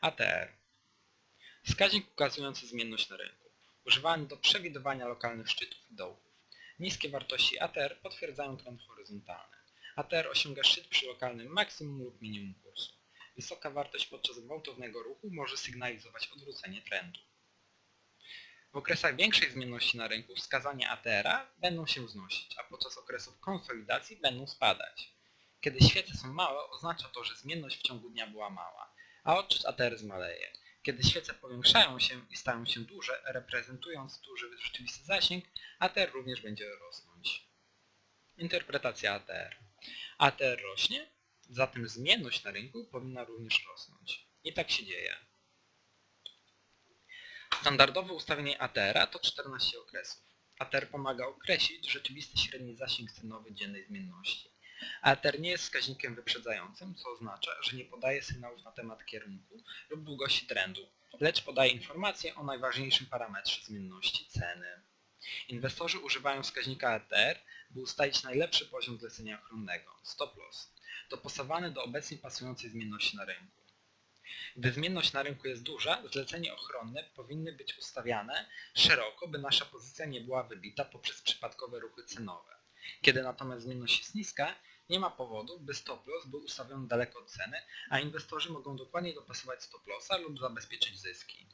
ATR. Wskaźnik ukazujący zmienność na rynku. Używany do przewidywania lokalnych szczytów i dołków. Niskie wartości ATR potwierdzają trend horyzontalny. ATR osiąga szczyt przy lokalnym maksimum lub minimum kursu. Wysoka wartość podczas gwałtownego ruchu może sygnalizować odwrócenie trendu. W okresach większej zmienności na rynku wskazania ATR-a będą się wznosić, a podczas okresów konsolidacji będą spadać. Kiedy świece są małe, oznacza to, że zmienność w ciągu dnia była mała, a odczyt ATR zmaleje. Kiedy świece powiększają się i stają się duże, reprezentując duży rzeczywisty zasięg, ATR również będzie rosnąć. Interpretacja ATR. ATR rośnie, zatem zmienność na rynku powinna również rosnąć. I tak się dzieje. Standardowe ustawienie ATR to 14 okresów. ATR pomaga określić rzeczywisty średni zasięg cenowy dziennej zmienności. ATR nie jest wskaźnikiem wyprzedzającym, co oznacza, że nie podaje sygnałów na temat kierunku lub długości trendu, lecz podaje informacje o najważniejszym parametrze zmienności ceny. Inwestorzy używają wskaźnika ATR, by ustalić najlepszy poziom zlecenia ochronnego, stop loss, dopasowany do obecnie pasującej zmienności na rynku. Gdy zmienność na rynku jest duża, zlecenie ochronne powinny być ustawiane szeroko, by nasza pozycja nie była wybita poprzez przypadkowe ruchy cenowe. Kiedy natomiast zmienność jest niska, nie ma powodu, by stop loss był ustawiony daleko od ceny, a inwestorzy mogą dokładnie dopasować stop lossa lub zabezpieczyć zyski.